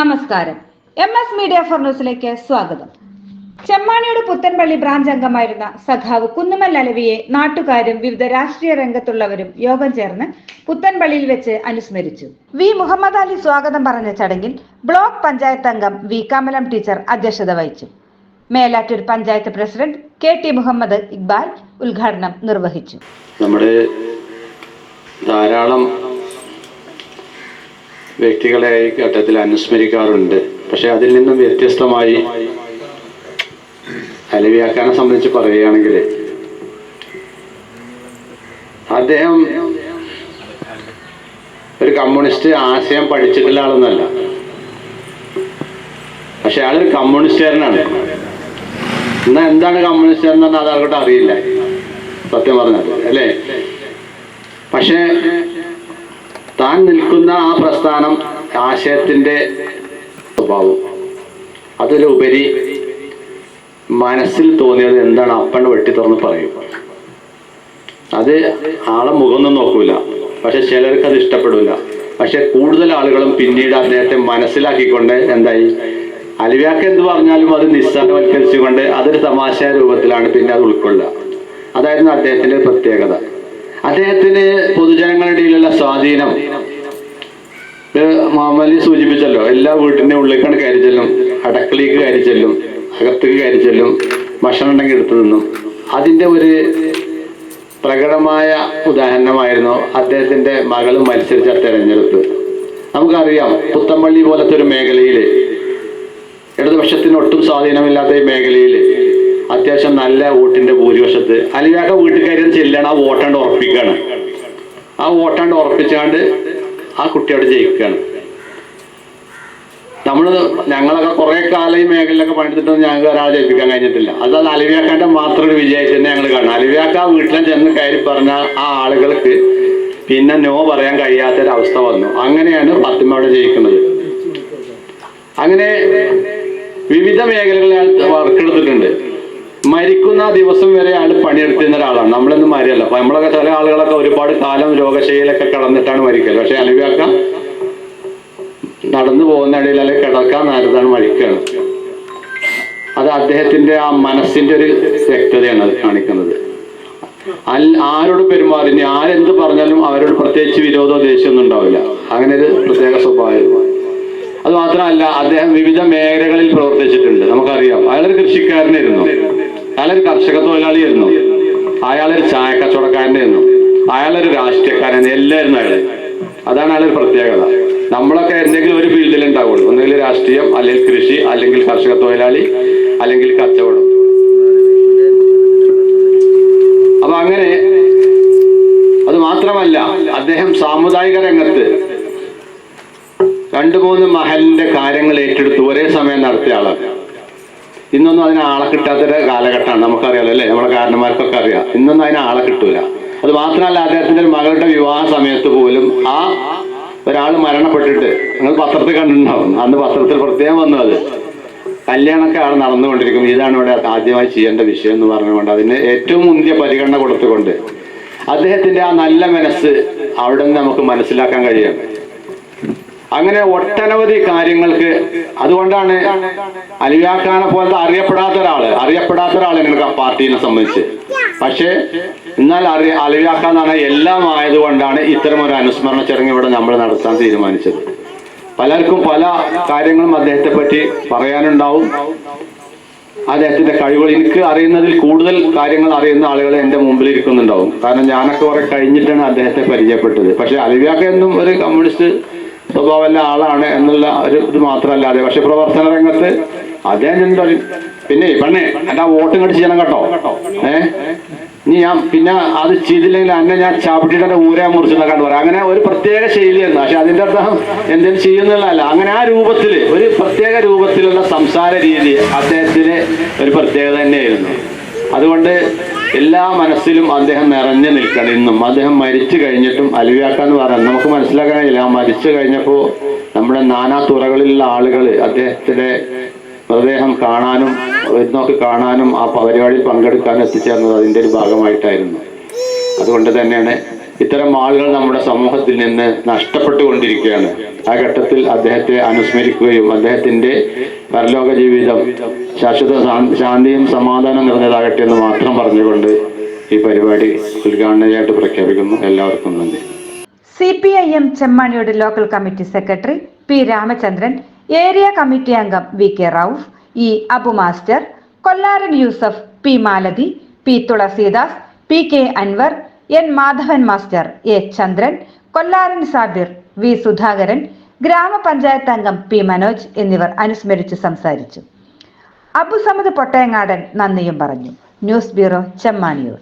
നമസ്കാരം. M S media for ന്യൂസിലേക്ക് സ്വാഗതം. ചെമ്മാണിയുടെ പുത്തൻപള്ളി ബ്രാഞ്ച് അംഗമായിരുന്ന സഖാവ് കുന്നുമൽ അലവിയെ നാട്ടുകാരും വിവിധ രാഷ്ട്രീയ രംഗത്തുള്ളവരും യോഗം ചേർന്ന് പുത്തൻപള്ളിയിൽ വെച്ച് അനുസ്മരിച്ചു. വി. മുഹമ്മദ് അലി സ്വാഗതം പറഞ്ഞ ചടങ്ങിൽ ബ്ലോക്ക് പഞ്ചായത്ത് അംഗം വി. കമലം ടീച്ചർ അധ്യക്ഷത വഹിച്ചു. Melattur panchayat president K. T. Muhammad Iqbal ഉദ്ഘാടനം നിർവഹിച്ചു. നമ്മുടെ ധാരാളം വ്യക്തികളെ ഈ ഘട്ടത്തിൽ അനുസ്മരിക്കാറുണ്ട്. പക്ഷെ അതിൽ നിന്നും വ്യത്യസ്തമായി അലവിയാക്കാനെ സംബന്ധിച്ച് പറയുകയാണെങ്കിൽ അദ്ദേഹം ഒരു കമ്മ്യൂണിസ്റ്റ് ആശയം പഠിച്ചിട്ടുള്ള ആളൊന്നല്ല. പക്ഷെ അയാളൊരു കമ്മ്യൂണിസ്റ്റുകാരനാണ് എന്നാ എന്താണ് കമ്മ്യൂണിസ്റ്റ് എന്ന് പറഞ്ഞാൽ അത് ആൾക്കോട്ട് അറിയില്ല. സത്യം പറഞ്ഞത് അല്ലേ? പക്ഷേ താൻ നിൽക്കുന്ന ആ പ്രസ്ഥാനം ആശയത്തിന്റെ സ്വഭാവം. അതിലുപരി മനസ്സിൽ തോന്നിയത് എന്താണ് അപ്പൻ വെട്ടി തുറന്ന് പറയും. അത് ആളെ മുഖമൊന്നും നോക്കൂല. പക്ഷെ ചിലർക്ക് അത് ഇഷ്ടപ്പെടില്ല പക്ഷെ കൂടുതൽ ആളുകളും പിന്നീട് അദ്ദേഹത്തെ മനസ്സിലാക്കിക്കൊണ്ട് എന്തായി? അലിവ്യാക്ക് എന്ത് പറഞ്ഞാലും അത് നിസ്സാരവൽക്കരിച്ചുകൊണ്ട് അതൊരു തമാശ രൂപത്തിലാണ് പിന്നെ അത് ഉൾക്കൊള്ളുക. അതായിരുന്നു അദ്ദേഹത്തിന്റെ പ്രത്യേകത. അദ്ദേഹത്തിന് പൊതുജനങ്ങളുടെ ഇടയിലുള്ള സ്വാധീനം അലി സൂചിപ്പിച്ചല്ലോ എല്ലാ വീട്ടിന്റെ ഉള്ളിലേക്കാണ് കയറി ചെല്ലും. അടക്കളയ്ക്ക് കയറി ചെല്ലും അകത്തേക്ക് കയറി ചെല്ലും ഭക്ഷണം ഉണ്ടെങ്കിൽ എടുത്തു നിന്നും അതിന്റെ ഒരു പ്രകടമായ ഉദാഹരണമായിരുന്നു അദ്ദേഹത്തിന്റെ മകളും മത്സരിച്ച തെരഞ്ഞെടുപ്പ്. നമുക്കറിയാം പുത്തമ്പള്ളി പോലത്തെ ഒരു മേഖലയിൽ ഇടതുപക്ഷത്തിന് ഒട്ടും സ്വാധീനമില്ലാത്ത ഈ മേഖലയിൽ അത്യാവശ്യം നല്ല വോട്ടിന്റെ ഭൂരിപക്ഷത്ത് അലിയാക്ക വീട്ടുകാരും ചെല്ലണം ആ വോട്ടാണ്ട് ഉറപ്പിക്കുകയാണ്. ആ വോട്ടാണ്ട് ഉറപ്പിച്ചാണ്ട് ആ കുട്ടി അവിടെ ജയിക്കുകയാണ്. നമ്മൾ ഞങ്ങളൊക്കെ കുറെ കാലം ഈ മേഖലയിലൊക്കെ പണിതിട്ടൊന്നും ഞങ്ങൾക്ക് ഒരാളെ ജയിപ്പിക്കാൻ കഴിഞ്ഞിട്ടില്ല. അത് അത് അലിവ്യാക്കാന്റെ മാത്രം ഒരു വിജയമായിട്ട് തന്നെ ഞങ്ങൾ കാണും. അലിവിയാക്ക വീട്ടിലെ ചെന്ന് കയറി പറഞ്ഞ ആ ആളുകൾക്ക് പിന്നെ നോ പറയാൻ കഴിയാത്തൊരവസ്ഥ വന്നു. അങ്ങനെയാണ് ഫാത്തിമ അവിടെ ജയിക്കുന്നത്. അങ്ങനെ വിവിധ മേഖലകളിൽ വർക്ക് എടുത്തിട്ടുണ്ട്. മരിക്കുന്ന ദിവസം വരെ അയാൾ പണിയെടുത്തിരുന്ന ഒരാളാണ്. നമ്മളൊന്നും മരിയല്ല അപ്പൊ നമ്മളൊക്കെ ചില ആളുകളൊക്കെ ഒരുപാട് കാലം രോഗശൈലിയിലൊക്കെ കടന്നിട്ടാണ് മരിക്കൽ. പക്ഷെ അലവിയാക്ക നടന്നു പോകുന്ന ഇടയിൽ അല്ലെങ്കിൽ കിടക്കാൻ നേരത്താണ് മരിക്കുകയാണ് അത് അദ്ദേഹത്തിന്റെ ആ മനസ്സിന്റെ ഒരു വ്യക്തതയാണ് അത് കാണിക്കുന്നത്. ആരോട് പെരുമാറി ആരെന്ത് പറഞ്ഞാലും അവരോട് പ്രത്യേകിച്ച് വിരോധമോ ദേഷ്യമൊന്നും ഉണ്ടാവില്ല. അങ്ങനെ ഒരു പ്രത്യേക സ്വഭാവം അത് മാത്രമല്ല അദ്ദേഹം വിവിധ മേഖലകളിൽ പ്രവർത്തിച്ചിട്ടുണ്ട്. നമുക്കറിയാം. അയാളൊരു കൃഷിക്കാരനായിരുന്നു. അയാളൊരു കർഷക തൊഴിലാളിയായിരുന്നു. അയാളൊരു ചായ കച്ചവടക്കാരനായിരുന്നു അയാളൊരു രാഷ്ട്രീയക്കാരൻ എല്ലായിരുന്നു അയാൾ. അതാണ് അയാളൊരു പ്രത്യേകത. നമ്മളൊക്കെ എന്തെങ്കിലും ഒരു ഫീൽഡിൽ ഉണ്ടാവുള്ളൂ. ഒന്നുകിൽ രാഷ്ട്രീയം അല്ലെങ്കിൽ കൃഷി അല്ലെങ്കിൽ കർഷക തൊഴിലാളി അല്ലെങ്കിൽ കച്ചവടം. അപ്പൊ അങ്ങനെ അത് മാത്രമല്ല അദ്ദേഹം സാമുദായിക രംഗത്ത് രണ്ടു മൂന്ന് മഹലിന്റെ കാര്യങ്ങൾ ഏറ്റെടുത്ത് ഒരേ സമയം നടത്തിയ ആളാണ്. ഇന്നൊന്നും അതിന് ആളെ കിട്ടാത്തൊരു കാലഘട്ടമാണ്. നമുക്കറിയാലോ അല്ലേ? നമ്മുടെ കാരണന്മാർക്കൊക്കെ അറിയാം. ഇന്നൊന്നും അതിന് ആളെ കിട്ടൂല. അത് മാത്രമല്ല അദ്ദേഹത്തിന്റെ മകളുടെ വിവാഹ സമയത്ത് പോലും ആ ഒരാൾ മരണപ്പെട്ടിട്ട് നിങ്ങൾ പത്രത്തിൽ കണ്ടിട്ടുണ്ടാവും. അന്ന് പത്രത്തിൽ പ്രത്യേകം വന്നു അത് കല്യാണമൊക്കെ ആൾ നടന്നുകൊണ്ടിരിക്കും. ഇതാണ് ഇവിടെ ആദ്യമായി ചെയ്യേണ്ട വിഷയം എന്ന് പറഞ്ഞുകൊണ്ട് അതിന് ഏറ്റവും മുന്തിയ പരിഗണന കൊടുത്തുകൊണ്ട് അദ്ദേഹത്തിന്റെ ആ നല്ല മനസ്സ് അവിടെ നിന്ന് നമുക്ക് മനസ്സിലാക്കാൻ കഴിയും അങ്ങനെ ഒട്ടനവധി കാര്യങ്ങൾക്ക് അതുകൊണ്ടാണ് അലിയാഖാനെ പോലത്തെ അറിയപ്പെടാത്ത ഒരാൾ അറിയപ്പെടാത്ത ഒരാൾ നിങ്ങൾക്ക് ആ പാർട്ടിനെ സംബന്ധിച്ച്. പക്ഷേ എന്നാൽ അറിയ അലിയാക്കാന്നാണ് എല്ലാം ആയതുകൊണ്ടാണ് ഇത്തരം ഒരു അനുസ്മരണ ചടങ്ങ് ഇവിടെ നമ്മൾ നടത്താൻ തീരുമാനിച്ചത്. പലർക്കും പല കാര്യങ്ങളും അദ്ദേഹത്തെ പറ്റി പറയാനുണ്ടാവും. അദ്ദേഹത്തിന്റെ കഴിവുകൾ എനിക്ക് അറിയുന്നതിൽ കൂടുതൽ കാര്യങ്ങൾ അറിയുന്ന ആളുകൾ എന്റെ മുമ്പിൽ ഇരിക്കുന്നുണ്ടാവും. കാരണം ഞാനൊക്കെ കുറെ കഴിഞ്ഞിട്ടാണ് അദ്ദേഹത്തെ പരിചയപ്പെട്ടത്. പക്ഷെ അലിവ്യാക്ക എന്നും ഒരു കമ്മ്യൂണിസ്റ്റ് സ്വഭാവമുള്ള ആളാണ് എന്നുള്ള ഒരു ഇത് മാത്രമല്ലാതെ. പക്ഷെ പ്രവർത്തന രംഗത്ത് അദ്ദേഹം എന്താ പിന്നെ പെണ്ണേ എന്റെ വോട്ടും ഇങ്ങോട്ട് ചെയ്യണം കേട്ടോ. ഏ? ഇനി ഞാൻ പിന്നെ അത് ചെയ്തില്ലെങ്കിൽ അന്നെ ഞാൻ ചാപ്പിട്ടിട്ട് ഊരാ മുറിച്ചെന്നൊക്കെ പറയാം അങ്ങനെ ഒരു പ്രത്യേക ശൈലിയെന്ന് പക്ഷെ അതിന്റെ അർത്ഥം എന്തെങ്കിലും ചെയ്യുന്നുള്ളതല്ല. അങ്ങനെ ആ രൂപത്തിൽ ഒരു പ്രത്യേക രൂപത്തിലുള്ള സംസാര രീതി അദ്ദേഹത്തിന് ഒരു പ്രത്യേകത തന്നെയായിരുന്നു. അതുകൊണ്ട് എല്ലാ മനസ്സിലും അദ്ദേഹം നിറഞ്ഞു നിൽക്കണം. ഇന്നും അദ്ദേഹം മരിച്ചു കഴിഞ്ഞിട്ടും അലിവിയാക്കാന്ന് പറയാം. നമുക്ക് ആ മരിച്ചു കഴിഞ്ഞപ്പോൾ നമ്മുടെ നാനാ തുറകളിലുള്ള ആളുകൾ അദ്ദേഹത്തിന്റെ മൃതദേഹം കാണാനും വരുന്നൊക്കെ കാണാനും ആ പരിപാടിയിൽ പങ്കെടുക്കാനും എത്തിച്ചേർന്നത് അതിന്റെ ഒരു ഭാഗമായിട്ടായിരുന്നു. അതുകൊണ്ട് തന്നെയാണ് ഇത്തരം ആളുകൾ നമ്മുടെ സമൂഹത്തിൽ നിന്ന് നഷ്ടപ്പെട്ടുകൊണ്ടിരിക്കുകയാണ്. ആ ഘട്ടത്തിൽ അദ്ദേഹത്തെ അനുസ്മരിക്കുകയും അദ്ദേഹത്തിന്റെ പരലോക ജീവിതം ശാശ്വത ശാന്തിയും സമാധാനം നിറഞ്ഞതാകട്ടെ എന്ന് മാത്രം പറഞ്ഞുകൊണ്ട് ഈ പരിപാടി ഉദ്ഘാടനയായിട്ട് പ്രഖ്യാപിക്കുന്നു. എല്ലാവർക്കും നന്ദി. C P I M ചെമ്മാണിയുടെ local committee secretary P Ramachandran area committee അംഗം V K Rauf E Abu master Kollaran Yusuf P Malathi P Thulasidas P K Anwar N Madhavan master A Chandran Kollaran Sabir V Sudhakaran ഗ്രാമപഞ്ചായത്ത് അംഗം P Manoj എന്നിവർ അനുസ്മരിച്ച് സംസാരിച്ചു. അബു സമദ് പൊട്ടയങ്ങാടൻ നന്ദിയും പറഞ്ഞു. News bureau ചെമ്മാണിയൂർ